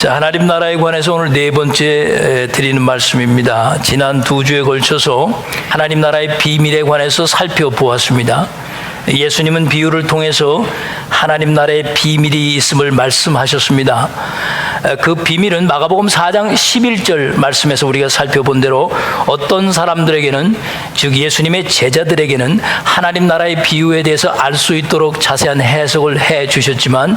자, 하나님 나라에 관해서 오늘 네 번째 에, 드리는 말씀입니다. 지난 두 주에 걸쳐서 하나님 나라의 비밀에 관해서 살펴보았습니다. 예수님은 비유를 통해서 하나님 나라의 비밀이 있음을 말씀하셨습니다. 에, 그 비밀은 마가복음 4장 11절 말씀에서 우리가 살펴본 대로 어떤 사람들에게는 즉 예수님의 제자들에게는 하나님 나라의 비유에 대해서 알 수 있도록 자세한 해석을 해 주셨지만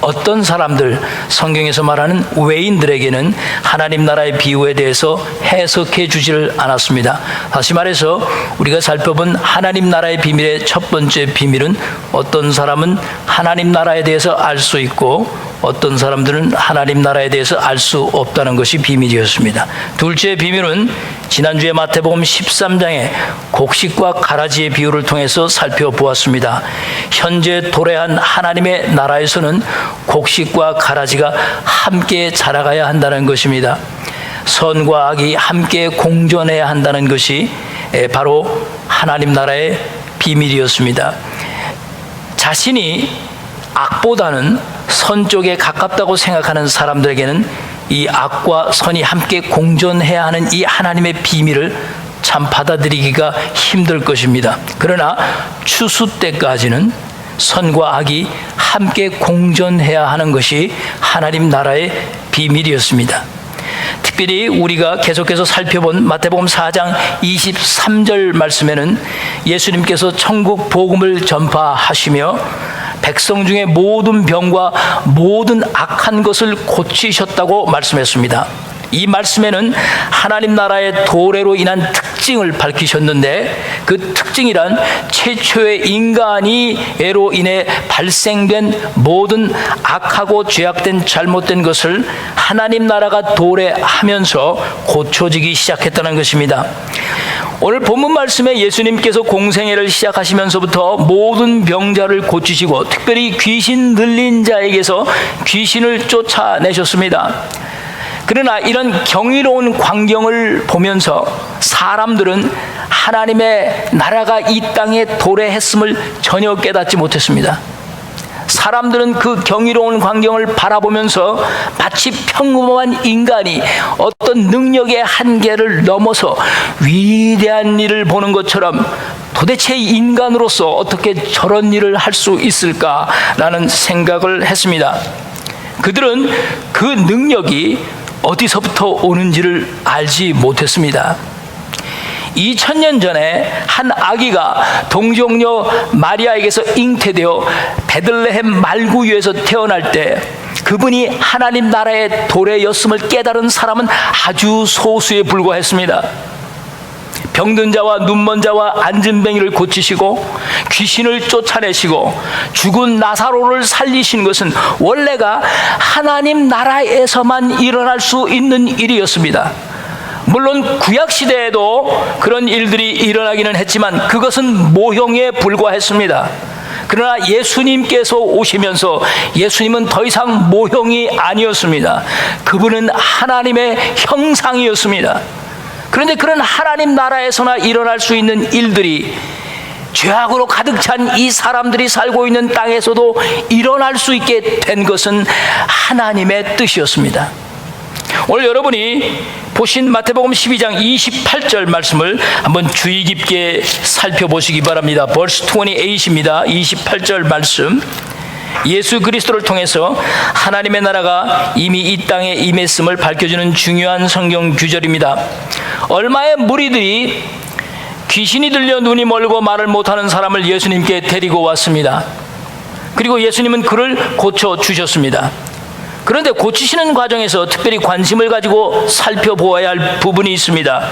어떤 사람들 성경에서 말하는 외인들에게는 하나님 나라의 비유에 대해서 해석해 주지를 않았습니다. 다시 말해서 우리가 살펴본 하나님 나라의 비밀의 첫 번째 비밀은 어떤 사람은 하나님 나라에 대해서 알 수 있고 어떤 사람들은 하나님 나라에 대해서 알 수 없다는 것이 비밀이었습니다. 둘째 비밀은 지난주에 마태복음 13장의 곡식과 가라지의 비유를 통해서 살펴보았습니다. 현재 도래한 하나님의 나라에서는 곡식과 가라지가 함께 자라가야 한다는 것입니다. 선과 악이 함께 공존해야 한다는 것이 에, 바로 하나님 나라의 비밀이었습니다. 자신이 악보다는 선 쪽에 가깝다고 생각하는 사람들에게는 이 악과 선이 함께 공존해야 하는 이 하나님의 비밀을 참 받아들이기가 힘들 것입니다. 그러나 추수 때까지는 선과 악이 함께 공존해야 하는 것이 하나님 나라의 비밀이었습니다. 특별히 우리가 계속해서 살펴본 마태복음 4장 23절 말씀에는 예수님께서 천국 복음을 전파하시며 백성 중에 모든 병과 모든 악한 것을 고치셨다고 말씀했습니다. 이 말씀에는 하나님 나라의 도래로 인한 특징을 밝히셨는데 그 특징이란 최초의 인간이 애로 인해 발생된 모든 악하고 죄악된 잘못된 것을 하나님 나라가 도래하면서 고쳐지기 시작했다는 것입니다. 오늘 본문 말씀에 예수님께서 공생애를 시작하시면서부터 모든 병자를 고치시고 특별히 귀신 들린 자에게서 귀신을 쫓아내셨습니다. 그러나 이런 경이로운 광경을 보면서 사람들은 하나님의 나라가 이 땅에 도래했음을 전혀 깨닫지 못했습니다. 사람들은 그 경이로운 광경을 바라보면서 마치 평범한 인간이 어떤 능력의 한계를 넘어서 위대한 일을 보는 것처럼 도대체 인간으로서 어떻게 저런 일을 할 수 있을까라는 생각을 했습니다. 그들은 그 능력이 어디서부터 오는지를 알지 못했습니다. 2000년 전에 한 아기가 동정녀 마리아에게서 잉태되어 베들레헴 말구유에서 태어날 때 그분이 하나님 나라의 도래였음을 깨달은 사람은 아주 소수에 불과했습니다. 병든 자와 눈먼 자와 안진뱅이를 고치시고 귀신을 쫓아내시고 죽은 나사로를 살리신 것은 원래가 하나님 나라에서만 일어날 수 있는 일이었습니다. 물론 구약 시대에도 그런 일들이 일어나기는 했지만 그것은 모형에 불과했습니다. 그러나 예수님께서 오시면서 예수님은 더 이상 모형이 아니었습니다. 그분은 하나님의 형상이었습니다. 그런데 그런 하나님 나라에서나 일어날 수 있는 일들이 죄악으로 가득 찬 이 사람들이 살고 있는 땅에서도 일어날 수 있게 된 것은 하나님의 뜻이었습니다. 오늘 여러분이 보신 마태복음 12장 28절 말씀을 한번 주의 깊게 살펴보시기 바랍니다. 벌스 28입니다. 28절 말씀. 예수 그리스도를 통해서 하나님의 나라가 이미 이 땅에 임했음을 밝혀주는 중요한 성경 규절입니다. 얼마의 무리들이 귀신이 들려 눈이 멀고 말을 못하는 사람을 예수님께 데리고 왔습니다. 그리고 예수님은 그를 고쳐 주셨습니다. 그런데 고치시는 과정에서 특별히 관심을 가지고 살펴보아야 할 부분이 있습니다.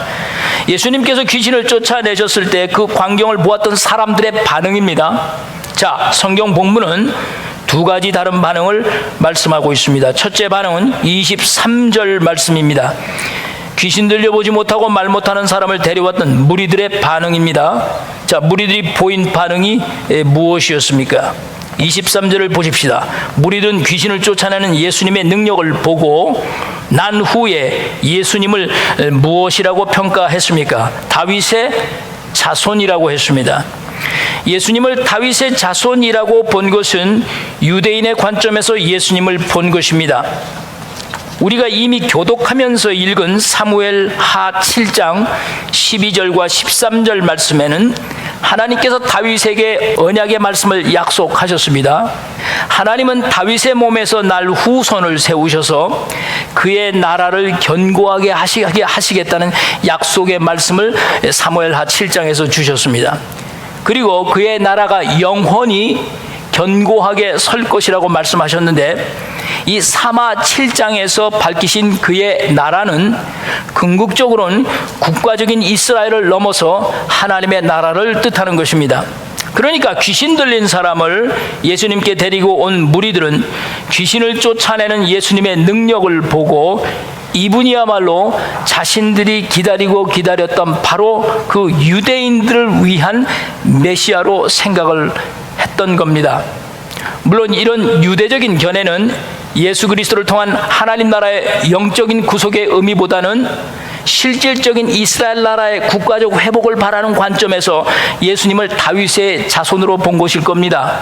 예수님께서 귀신을 쫓아내셨을 때 그 광경을 보았던 사람들의 반응입니다. 자, 성경 본문은 두 가지 다른 반응을 말씀하고 있습니다. 첫째 반응은 23절 말씀입니다. 귀신 들려보지 못하고 말 못하는 사람을 데려왔던 무리들의 반응입니다. 자, 무리들이 보인 반응이 무엇이었습니까? 23절을 보십시다. 무리들은 귀신을 쫓아내는 예수님의 능력을 보고 난 후에 예수님을 무엇이라고 평가했습니까? 다윗의 자손이라고 했습니다. 예수님을 다윗의 자손이라고 본 것은 유대인의 관점에서 예수님을 본 것입니다. 우리가 이미 교독하면서 읽은 사무엘 하 7장 12절과 13절 말씀에는 하나님께서 다윗에게 언약의 말씀을 약속하셨습니다. 하나님은 다윗의 몸에서 날 후손을 세우셔서 그의 나라를 견고하게 하시겠다는 약속의 말씀을 사무엘 하 7장에서 주셨습니다. 그리고 그의 나라가 영원히 견고하게 설 것이라고 말씀하셨는데 이 사마 7장에서 밝히신 그의 나라는 궁극적으로는 국가적인 이스라엘을 넘어서 하나님의 나라를 뜻하는 것입니다. 그러니까 귀신 들린 사람을 예수님께 데리고 온 무리들은 귀신을 쫓아내는 예수님의 능력을 보고 이분이야말로 자신들이 기다리고 기다렸던 바로 그 유대인들을 위한 메시아로 생각을 했던 겁니다. 물론 이런 유대적인 견해는 예수 그리스도를 통한 하나님 나라의 영적인 구속의 의미보다는 실질적인 이스라엘 나라의 국가적 회복을 바라는 관점에서 예수님을 다윗의 자손으로 본 것일 겁니다.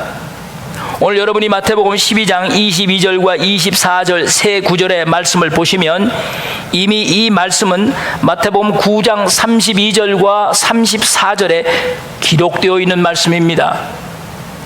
오늘 여러분이 마태복음 12장 22절과 24절 세 구절의 말씀을 보시면 이미 이 말씀은 마태복음 9장 32절과 34절에 기록되어 있는 말씀입니다.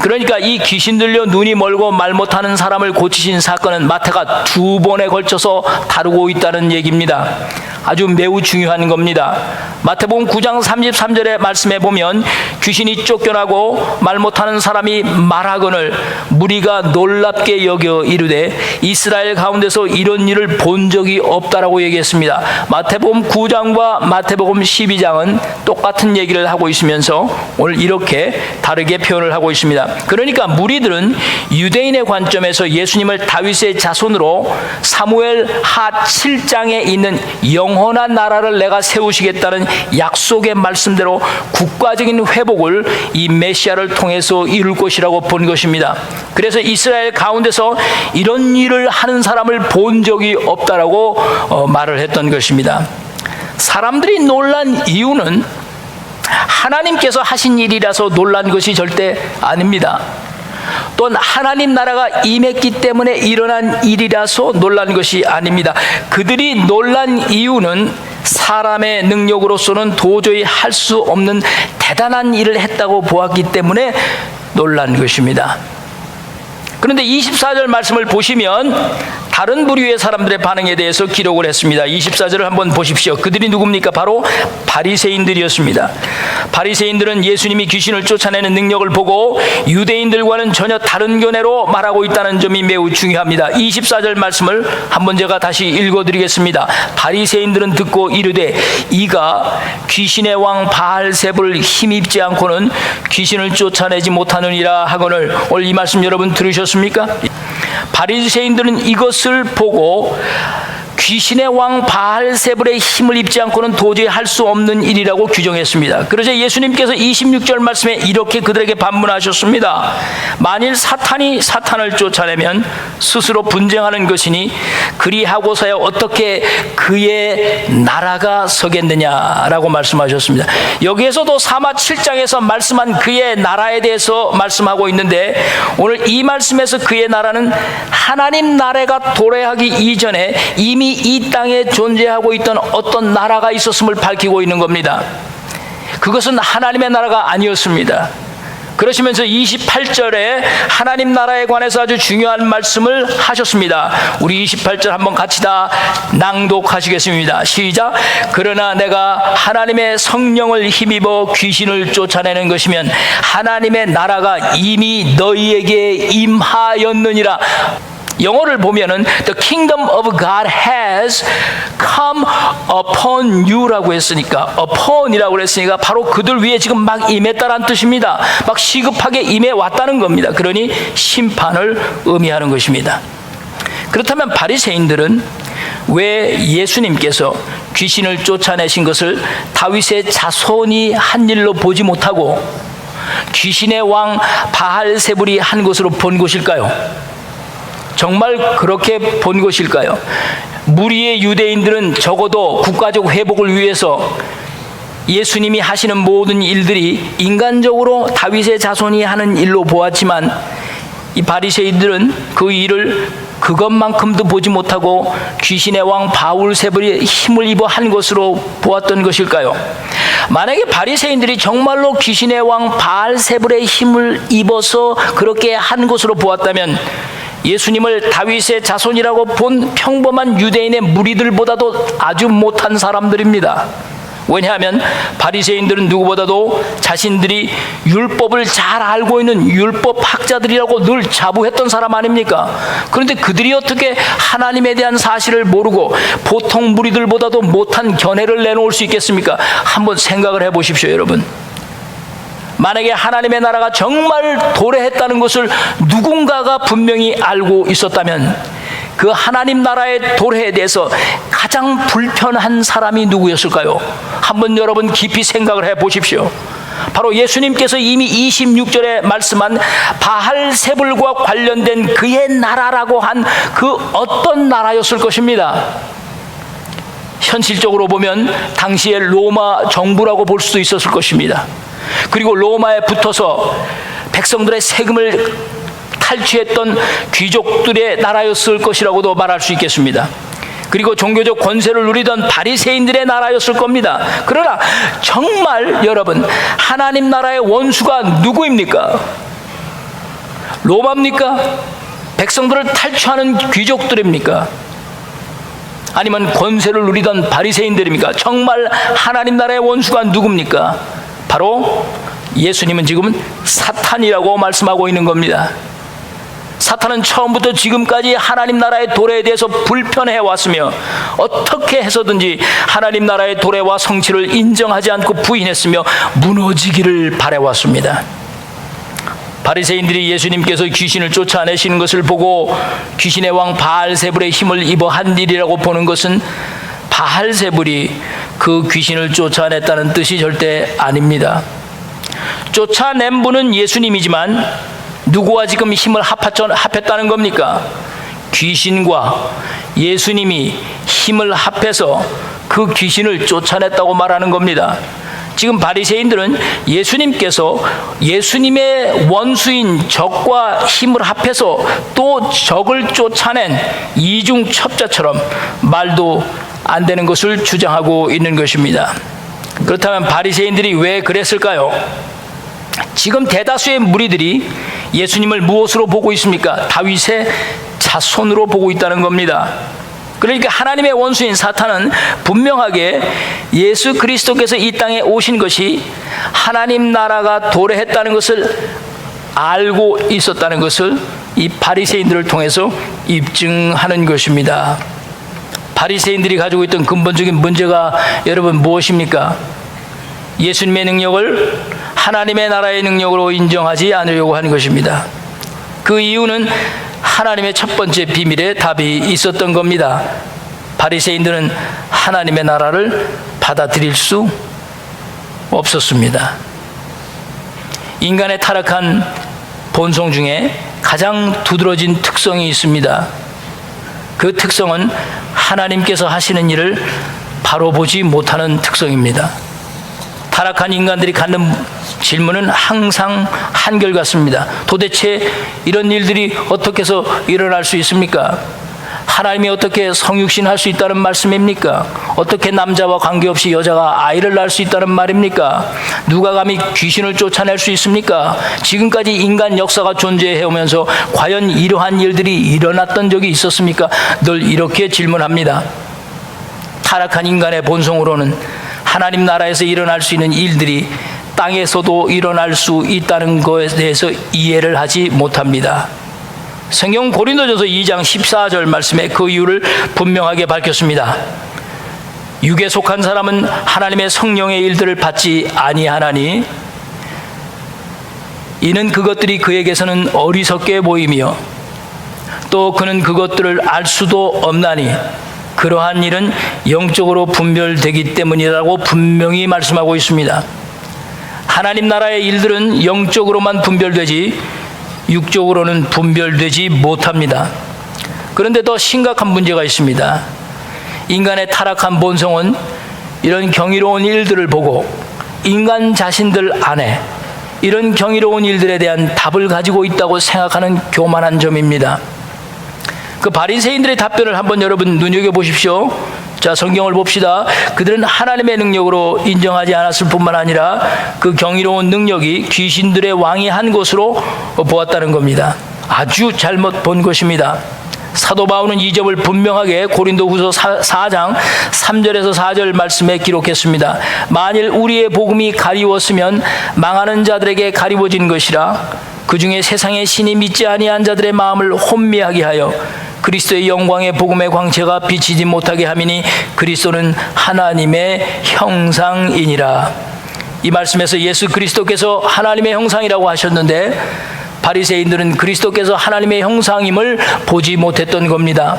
그러니까 이 귀신 들려 눈이 멀고 말 못하는 사람을 고치신 사건은 마태가 두 번에 걸쳐서 다루고 있다는 얘기입니다. 아주 매우 중요한 겁니다. 마태복음 9장 33절의 말씀에 보면 귀신이 쫓겨나고 말 못하는 사람이 말하거늘 무리가 놀랍게 여겨 이르되 이스라엘 가운데서 이런 일을 본 적이 없다라고 얘기했습니다. 마태복음 9장과 마태복음 12장은 똑같은 얘기를 하고 있으면서 오늘 이렇게 다르게 표현을 하고 있습니다. 그러니까 무리들은 유대인의 관점에서 예수님을 다윗의 자손으로 사무엘 하 7장에 있는 영원한 나라를 내가 세우시겠다는 약속의 말씀대로 국가적인 회복을 이 메시아를 통해서 이룰 것이라고 본 것입니다. 그래서 이스라엘 가운데서 이런 일을 하는 사람을 본 적이 없다라고 어, 말을 했던 것입니다. 사람들이 놀란 이유는 하나님께서 하신 일이라서 놀란 것이 절대 아닙니다. 또한 하나님 나라가 임했기 때문에 일어난 일이라서 놀란 것이 아닙니다. 그들이 놀란 이유는 사람의 능력으로서는 도저히 할 수 없는 대단한 일을 했다고 보았기 때문에 놀란 것입니다. 그런데 24절 말씀을 보시면 다른 부류의 사람들의 반응에 대해서 기록을 했습니다. 24절을 한번 보십시오. 그들이 누굽니까? 바로 바리새인들이었습니다. 바리새인들은 예수님이 귀신을 쫓아내는 능력을 보고 유대인들과는 전혀 다른 견해로 말하고 있다는 점이 매우 중요합니다. 24절 말씀을 한번 제가 다시 읽어 드리겠습니다. 바리새인들은 듣고 이르되 이가 귀신의 왕 바알세불 힘입지 않고는 귀신을 쫓아내지 못하느니라 하거늘 오늘 이 말씀 여러분 들으셨습니까? 바리새인들은 이것을 보고 귀신의 왕 바알세불의 힘을 입지 않고는 도저히 할 수 없는 일이라고 규정했습니다. 그러자 예수님께서 26절 말씀에 이렇게 그들에게 반문하셨습니다. 만일 사탄이 사탄을 쫓아내면 스스로 분쟁하는 것이니 그리하고서야 어떻게 그의 나라가 서겠느냐라고 말씀하셨습니다. 여기에서도 사마 7장에서 말씀한 그의 나라에 대해서 말씀하고 있는데 오늘 이 말씀에서 그의 나라는 하나님 나라가 도래하기 이전에 이미 이 땅에 존재하고 있던 어떤 나라가 있었음을 밝히고 있는 겁니다. 그것은 하나님의 나라가 아니었습니다. 그러시면서 28절에 하나님 나라에 관해서 아주 중요한 말씀을 하셨습니다. 우리 28절 한번 같이 다 낭독하시겠습니다. 시작. 그러나 내가 하나님의 성령을 힘입어 귀신을 쫓아내는 것이면 하나님의 나라가 이미 너희에게 임하였느니라. 영어를 보면은 The kingdom of God has come upon you라고 했으니까 upon이라고 그랬으니까 바로 그들 위에 지금 막 임했다는 뜻입니다. 막 시급하게 임해 왔다는 겁니다. 그러니 심판을 의미하는 것입니다. 그렇다면 바리새인들은 왜 예수님께서 귀신을 쫓아내신 것을 다윗의 자손이 한 일로 보지 못하고 귀신의 왕 바알세불이 한 것으로 본 것일까요? 정말 그렇게 본 것일까요? 무리의 유대인들은 적어도 국가적 회복을 위해서 예수님이 하시는 모든 일들이 인간적으로 다윗의 자손이 하는 일로 보았지만 이 바리새인들은 그 일을 그것만큼도 보지 못하고 귀신의 왕 바울세불이 힘을 입어 한 것으로 보았던 것일까요? 만약에 바리새인들이 정말로 귀신의 왕 바알세불의 힘을 입어서 그렇게 한 것으로 보았다면 예수님을 다윗의 자손이라고 본 평범한 유대인의 무리들보다도 아주 못한 사람들입니다. 왜냐하면 바리새인들은 누구보다도 자신들이 율법을 잘 알고 있는 율법 학자들이라고 늘 자부했던 사람 아닙니까? 그런데 그들이 어떻게 하나님에 대한 사실을 모르고 보통 무리들보다도 못한 견해를 내놓을 수 있겠습니까? 한번 생각을 해 보십시오, 여러분. 만약에 하나님의 나라가 정말 도래했다는 것을 누군가가 분명히 알고 있었다면 그 하나님 나라의 도래에 대해서 가장 불편한 사람이 누구였을까요? 한번 여러분 깊이 생각을 해 보십시오. 바로 예수님께서 이미 26절에 말씀한 바할 세불과 관련된 그의 나라라고 한 그 어떤 나라였을 것입니다. 현실적으로 보면 당시의 로마 정부라고 볼 수도 있었을 것입니다. 그리고 로마에 붙어서 백성들의 세금을 탈취했던 귀족들의 나라였을 것이라고도 말할 수 있겠습니다. 그리고 종교적 권세를 누리던 바리새인들의 나라였을 겁니다. 그러나 정말 여러분 하나님 나라의 원수가 누구입니까? 로마입니까? 백성들을 탈취하는 귀족들입니까? 아니면 권세를 누리던 바리새인들입니까? 정말 하나님 나라의 원수가 누굽니까? 바로 예수님은 지금 사탄이라고 말씀하고 있는 겁니다. 사탄은 처음부터 지금까지 하나님 나라의 도래에 대해서 불편해 왔으며 어떻게 해서든지 하나님 나라의 도래와 성취를 인정하지 않고 부인했으며 무너지기를 바래왔습니다. 바리새인들이 예수님께서 귀신을 쫓아내시는 것을 보고 귀신의 왕 바알세불의 힘을 입어 한 일이라고 보는 것은 바알세불이 그 귀신을 쫓아냈다는 뜻이 절대 아닙니다. 쫓아낸 분은 예수님이지만 누구와 지금 힘을 합했다는 겁니까? 귀신과 예수님이 힘을 합해서 그 귀신을 쫓아냈다고 말하는 겁니다. 지금 바리새인들은 예수님께서 예수님의 원수인 적과 힘을 합해서 또 적을 쫓아낸 이중 첩자처럼 말도 안 되는 것을 주장하고 있는 것입니다. 그렇다면 바리새인들이 왜 그랬을까요? 지금 대다수의 무리들이 예수님을 무엇으로 보고 있습니까? 다윗의 자손으로 보고 있다는 겁니다. 그러니까 하나님의 원수인 사탄은 분명하게 예수 그리스도께서 이 땅에 오신 것이 하나님 나라가 도래했다는 것을 알고 있었다는 것을 이 바리새인들을 통해서 입증하는 것입니다. 바리새인들이 가지고 있던 근본적인 문제가 여러분 무엇입니까? 예수님의 능력을 하나님의 나라의 능력으로 인정하지 않으려고 하는 것입니다. 그 이유는 하나님의 첫 번째 비밀에 답이 있었던 겁니다. 바리새인들은 하나님의 나라를 받아들일 수 없었습니다. 인간의 타락한 본성 중에 가장 두드러진 특성이 있습니다. 그 특성은 하나님께서 하시는 일을 바로 보지 못하는 특성입니다. 타락한 인간들이 갖는 질문은 항상 한결같습니다. 도대체 이런 일들이 어떻게 해서 일어날 수 있습니까? 하나님이 어떻게 성육신 할 수 있다는 말씀입니까? 어떻게 남자와 관계없이 여자가 아이를 낳을 수 있다는 말입니까? 누가 감히 귀신을 쫓아낼 수 있습니까? 지금까지 인간 역사가 존재해 오면서 과연 이러한 일들이 일어났던 적이 있었습니까? 늘 이렇게 질문합니다. 타락한 인간의 본성으로는 하나님 나라에서 일어날 수 있는 일들이 땅에서도 일어날 수 있다는 것에 대해서 이해를 하지 못합니다. 성경 고린도전서 2장 14절 말씀에 그 이유를 분명하게 밝혔습니다. 육에 속한 사람은 하나님의 성령의 일들을 받지 아니하나니 이는 그것들이 그에게서는 어리석게 보이며 또 그는 그것들을 알 수도 없나니 그러한 일은 영적으로 분별되기 때문이라고 분명히 말씀하고 있습니다. 하나님 나라의 일들은 영적으로만 분별되지 육적으로는 분별되지 못합니다. 그런데 더 심각한 문제가 있습니다. 인간의 타락한 본성은 이런 경이로운 일들을 보고 인간 자신들 안에 이런 경이로운 일들에 대한 답을 가지고 있다고 생각하는 교만한 점입니다. 그 바리새인들의 답변을 한번 여러분 눈여겨 보십시오. 자, 성경을 봅시다. 그들은 하나님의 능력으로 인정하지 않았을 뿐만 아니라 그 경이로운 능력이 귀신들의 왕이 한 것으로 보았다는 겁니다. 아주 잘못 본 것입니다. 사도 바울은 이 점을 분명하게 고린도후서 4장 3절에서 4절 말씀에 기록했습니다. 만일 우리의 복음이 가리웠으면 망하는 자들에게 가리워진 것이라 그 중에 세상의 신이 믿지 아니한 자들의 마음을 혼미하게 하여 그리스도의 영광의 복음의 광채가 비치지 못하게 함이니 그리스도는 하나님의 형상이니라. 이 말씀에서 예수 그리스도께서 하나님의 형상이라고 하셨는데 바리새인들은 그리스도께서 하나님의 형상임을 보지 못했던 겁니다.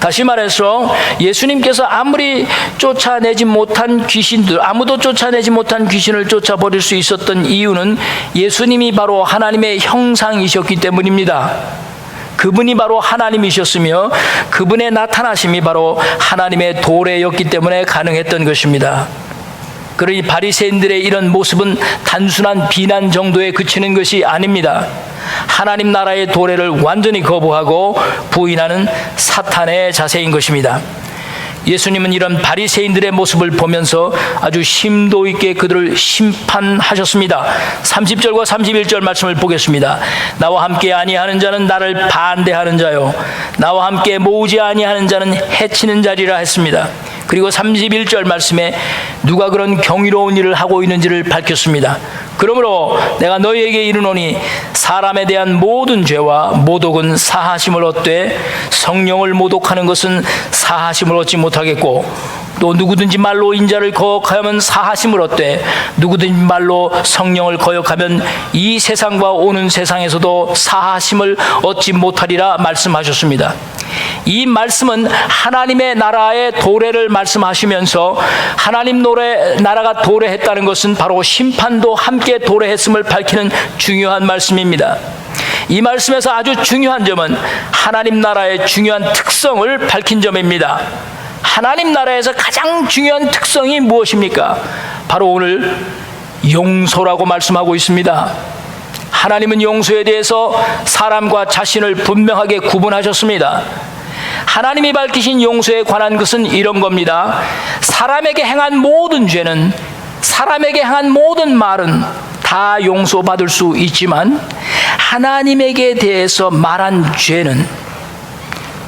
다시 말해서 예수님께서 아무리 쫓아내지 못한 귀신들, 아무도 쫓아내지 못한 귀신을 쫓아버릴 수 있었던 이유는 예수님이 바로 하나님의 형상이셨기 때문입니다. 그분이 바로 하나님이셨으며 그분의 나타나심이 바로 하나님의 도래였기 때문에 가능했던 것입니다. 그러니 바리새인들의 이런 모습은 단순한 비난 정도에 그치는 것이 아닙니다. 하나님 나라의 도래를 완전히 거부하고 부인하는 사탄의 자세인 것입니다. 예수님은 이런 바리새인들의 모습을 보면서 아주 심도 있게 그들을 심판하셨습니다. 30절과 31절 말씀을 보겠습니다. 나와 함께 아니하는 자는 나를 반대하는 자요 나와 함께 모으지 아니하는 자는 해치는 자리라 했습니다. 그리고 31절 말씀에 누가 그런 경이로운 일을 하고 있는지를 밝혔습니다. 그러므로 내가 너희에게 이르노니 사람에 대한 모든 죄와 모독은 사하심을 얻되 성령을 모독하는 것은 사하심을 얻지 못하겠고 또 누구든지 말로 인자를 거역하면 사하심을 얻되 누구든지 말로 성령을 거역하면 이 세상과 오는 세상에서도 사하심을 얻지 못하리라 말씀하셨습니다. 이 말씀은 하나님의 나라의 도래를 말씀하시면서 하나님 노래 나라가 도래했다는 것은 바로 심판도 함께 도래했음을 밝히는 중요한 말씀입니다. 이 말씀에서 아주 중요한 점은 하나님 나라의 중요한 특성을 밝힌 점입니다. 하나님 나라에서 가장 중요한 특성이 무엇입니까? 바로 오늘 용서라고 말씀하고 있습니다. 하나님은 용서에 대해서 사람과 자신을 분명하게 구분하셨습니다. 하나님이 밝히신 용서에 관한 것은 이런 겁니다. 사람에게 행한 모든 죄는 사람에게 행한 모든 말은 다 용서받을 수 있지만 하나님에게 대해서 말한 죄는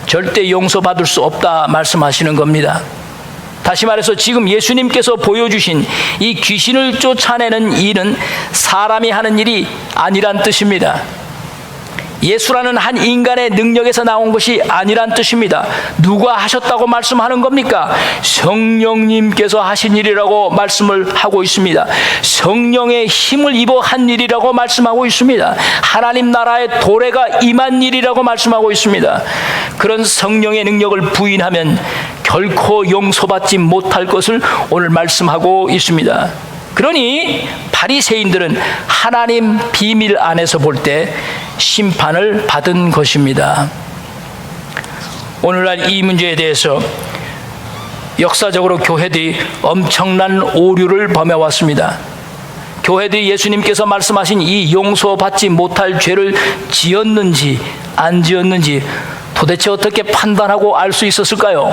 절대 용서받을 수 없다 말씀하시는 겁니다. 다시 말해서 지금 예수님께서 보여주신 이 귀신을 쫓아내는 일은 사람이 하는 일이 아니란 뜻입니다. 예수라는 한 인간의 능력에서 나온 것이 아니란 뜻입니다. 누가 하셨다고 말씀하는 겁니까? 성령님께서 하신 일이라고 말씀을 하고 있습니다. 성령의 힘을 입어 한 일이라고 말씀하고 있습니다. 하나님 나라의 도래가 임한 일이라고 말씀하고 있습니다. 그런 성령의 능력을 부인하면 결코 용서받지 못할 것을 오늘 말씀하고 있습니다. 그러니 바리새인들은 하나님 비밀 안에서 볼 때 심판을 받은 것입니다. 오늘날 이 문제에 대해서 역사적으로 교회들이 엄청난 오류를 범해왔습니다. 교회들이 예수님께서 말씀하신 이 용서받지 못할 죄를 지었는지 안 지었는지 도대체 어떻게 판단하고 알 수 있었을까요?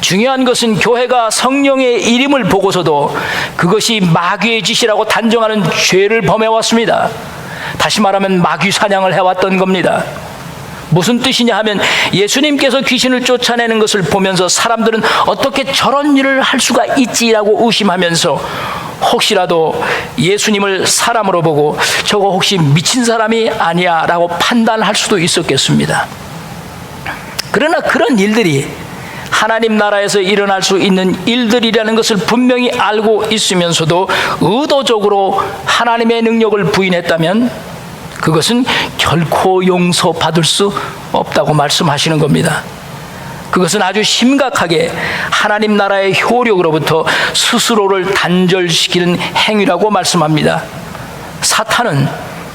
중요한 것은 교회가 성령의 이름을 보고서도 그것이 마귀의 짓이라고 단정하는 죄를 범해왔습니다. 다시 말하면 마귀 사냥을 해왔던 겁니다. 무슨 뜻이냐 하면 예수님께서 귀신을 쫓아내는 것을 보면서 사람들은 어떻게 저런 일을 할 수가 있지라고 의심하면서 혹시라도 예수님을 사람으로 보고 저거 혹시 미친 사람이 아니야 라고 판단할 수도 있었겠습니다. 그러나 그런 일들이 하나님 나라에서 일어날 수 있는 일들이라는 것을 분명히 알고 있으면서도 의도적으로 하나님의 능력을 부인했다면 그것은 결코 용서받을 수 없다고 말씀하시는 겁니다. 그것은 아주 심각하게 하나님 나라의 효력으로부터 스스로를 단절시키는 행위라고 말씀합니다. 사탄은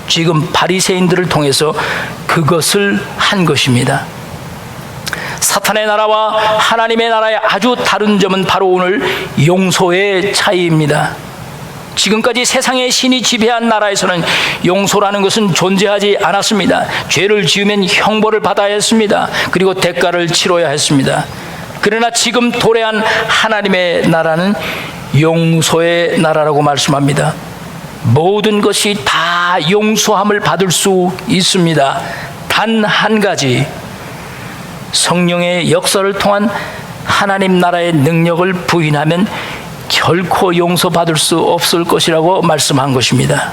지금 바리새인들을 통해서 그것을 한 것입니다. 사탄의 나라와 하나님의 나라의 아주 다른 점은 바로 오늘 용서의 차이입니다. 지금까지 세상의 신이 지배한 나라에서는 용서라는 것은 존재하지 않았습니다. 죄를 지으면 형벌을 받아야 했습니다. 그리고 대가를 치러야 했습니다. 그러나 지금 도래한 하나님의 나라는 용서의 나라라고 말씀합니다. 모든 것이 다 용서함을 받을 수 있습니다. 단 한 가지 성령의 역사를 통한 하나님 나라의 능력을 부인하면 결코 용서받을 수 없을 것이라고 말씀한 것입니다.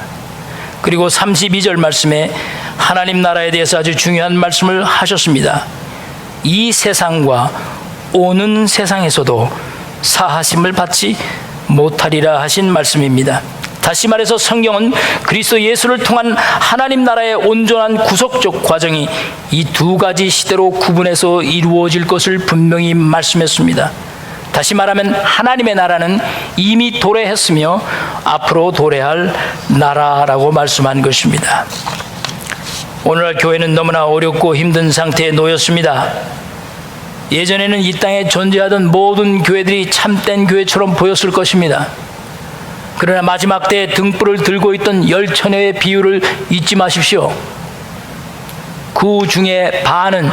그리고 32절 말씀에 하나님 나라에 대해서 아주 중요한 말씀을 하셨습니다. 이 세상과 오는 세상에서도 사하심을 받지 못하리라 하신 말씀입니다. 다시 말해서 성경은 그리스도 예수를 통한 하나님 나라의 온전한 구속적 과정이 이 두 가지 시대로 구분해서 이루어질 것을 분명히 말씀했습니다. 다시 말하면 하나님의 나라는 이미 도래했으며 앞으로 도래할 나라라고 말씀한 것입니다. 오늘날 교회는 너무나 어렵고 힘든 상태에 놓였습니다. 예전에는 이 땅에 존재하던 모든 교회들이 참된 교회처럼 보였을 것입니다. 그러나 마지막 때 등불을 들고 있던 열 처녀의 비유를 잊지 마십시오. 그 중에 반은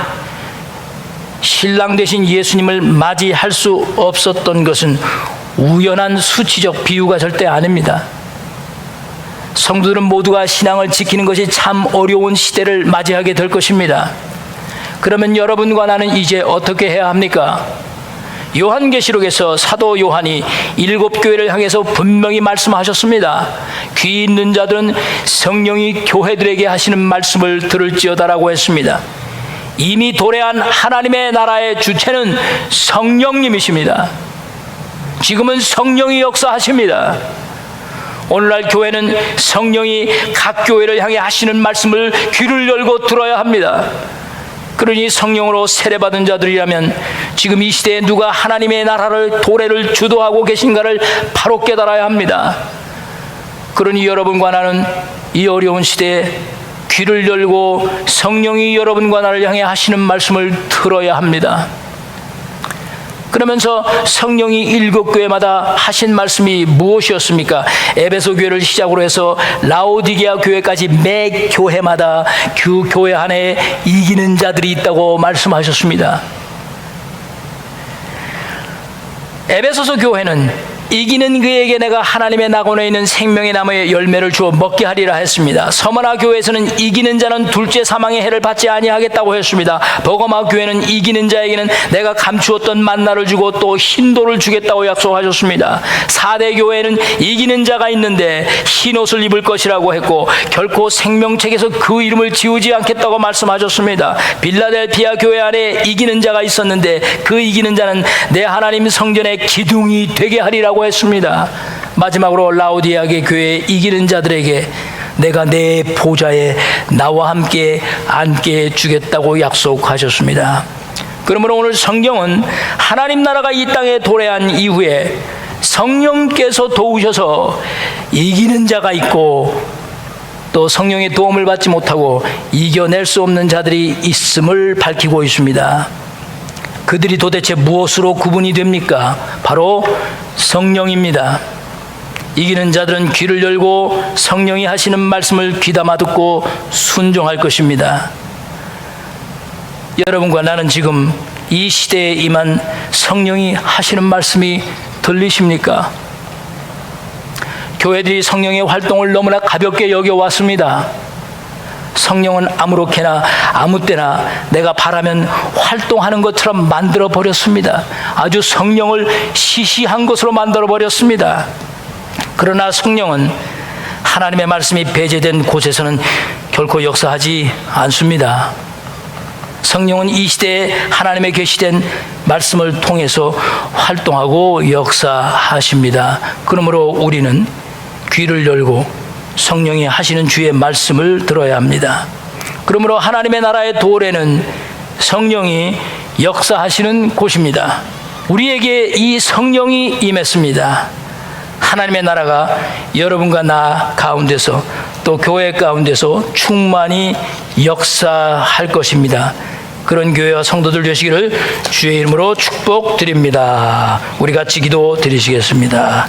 신랑 되신 예수님을 맞이할 수 없었던 것은 우연한 수치적 비유가 절대 아닙니다. 성도들은 모두가 신앙을 지키는 것이 참 어려운 시대를 맞이하게 될 것입니다. 그러면 여러분과 나는 이제 어떻게 해야 합니까? 요한계시록에서 사도 요한이 일곱 교회를 향해서 분명히 말씀하셨습니다. 귀 있는 자들은 성령이 교회들에게 하시는 말씀을 들을지어다라고 했습니다. 이미 도래한 하나님의 나라의 주체는 성령님이십니다. 지금은 성령이 역사하십니다. 오늘날 교회는 성령이 각 교회를 향해 하시는 말씀을 귀를 열고 들어야 합니다. 그러니 성령으로 세례받은 자들이라면 지금 이 시대에 누가 하나님의 나라를 도래를 주도하고 계신가를 바로 깨달아야 합니다. 그러니 여러분과 나는 이 어려운 시대에 귀를 열고 성령이 여러분과 나를 향해 하시는 말씀을 들어야 합니다. 그러면서 성령이 일곱 교회마다 하신 말씀이 무엇이었습니까? 에베소 교회를 시작으로 해서 라오디게아 교회까지 매 교회마다 그 교회 안에 이기는 자들이 있다고 말씀하셨습니다. 에베소서 교회는 이기는 그에게 내가 하나님의 낙원에 있는 생명의 나무의 열매를 주어 먹게 하리라 했습니다. 서머나 교회에서는 이기는 자는 둘째 사망의 해를 받지 아니하겠다고 했습니다. 버거마 교회는 이기는 자에게는 내가 감추었던 만나를 주고 또 흰돌을 주겠다고 약속하셨습니다. 사대 교회는 이기는 자가 있는데 흰 옷을 입을 것이라고 했고 결코 생명책에서 그 이름을 지우지 않겠다고 말씀하셨습니다. 빌라델피아 교회 안에 이기는 자가 있었는데 그 이기는 자는 내 하나님 성전의 기둥이 되게 하리라 고 했습니다. 마지막으로 라우디아게 교회 이기는 자들에게 내가 내 보좌에 나와 함께 앉게 주겠다고 약속하셨습니다. 그러므로 오늘 성경은 하나님 나라가 이 땅에 도래한 이후에 성령께서 도우셔서 이기는 자가 있고 또 성령의 도움을 받지 못하고 이겨낼 수 없는 자들이 있음을 밝히고 있습니다. 그들이 도대체 무엇으로 구분이 됩니까? 바로 성령입니다. 이기는 자들은 귀를 열고 성령이 하시는 말씀을 귀담아 듣고 순종할 것입니다. 여러분과 나는 지금 이 시대에 임한 성령이 하시는 말씀이 들리십니까? 교회들이 성령의 활동을 너무나 가볍게 여겨왔습니다. 성령은 아무렇게나 아무 때나 내가 바라면 활동하는 것처럼 만들어 버렸습니다. 아주 성령을 시시한 것으로 만들어 버렸습니다. 그러나 성령은 하나님의 말씀이 배제된 곳에서는 결코 역사하지 않습니다. 성령은 이 시대에 하나님의 계시된 말씀을 통해서 활동하고 역사하십니다. 그러므로 우리는 귀를 열고 성령이 하시는 주의 말씀을 들어야 합니다. 그러므로 하나님의 나라의 도래는 성령이 역사하시는 곳입니다. 우리에게 이 성령이 임했습니다. 하나님의 나라가 여러분과 나 가운데서 또 교회 가운데서 충만히 역사할 것입니다. 그런 교회와 성도들 되시기를 주의 이름으로 축복드립니다. 우리 같이 기도 드리시겠습니다.